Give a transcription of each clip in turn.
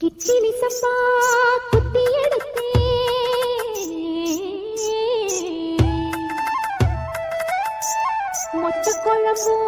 கிச்சிலி சப்பா குத்தி எடுத்தே. மொச்ச குழம்பும்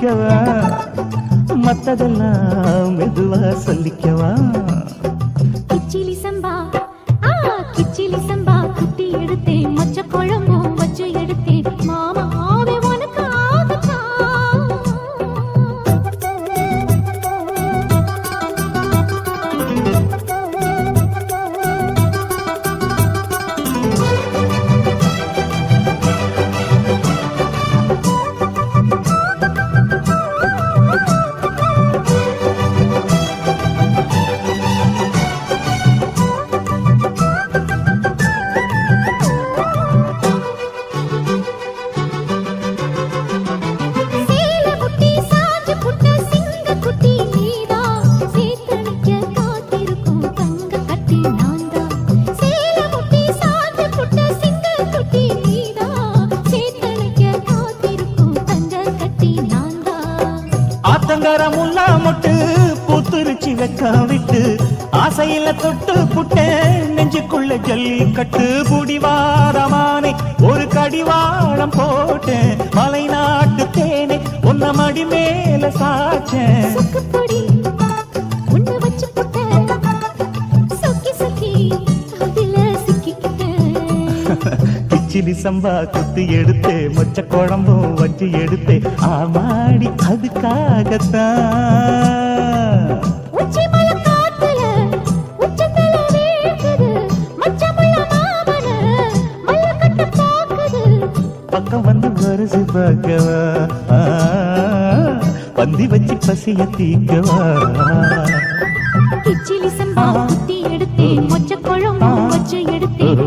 நான் மத்ததெல்லாம் மெதுவா சொல்லிக்கவா கிச்சிலி சம்பா கிச்சிலி சம்பா. குத்தி எடுத்தேன் மொச்ச குழம்பும் வச்சு எடுத்தேன். பூத்துருச்சி வெக்க விட்டு ஆசையில தொட்டு புட்டேன். நெஞ்சுக்குள்ள ஜல்லி கட்டு புடிவாரமானே ஒரு கடிவாளம் போட்டேன். மலை நாட்டு தேனே உன்ன மடி மேல சாச்சேன் புட்ட கிச்சிலி சம்பா குத்தி எடுத்தே மொச்ச குழம்பும் வச்சு எடுத்தே. ஆமாடி அதுக்காகத்தான். பக்கம் வந்து வருசு பார்க்கவா? பந்தி வச்சு பசிய தீக்கவா? கிச்சிலி சம்பா குத்தி எடுத்தேன் மொச்ச குழம்பும் வச்சு எடுத்தேன்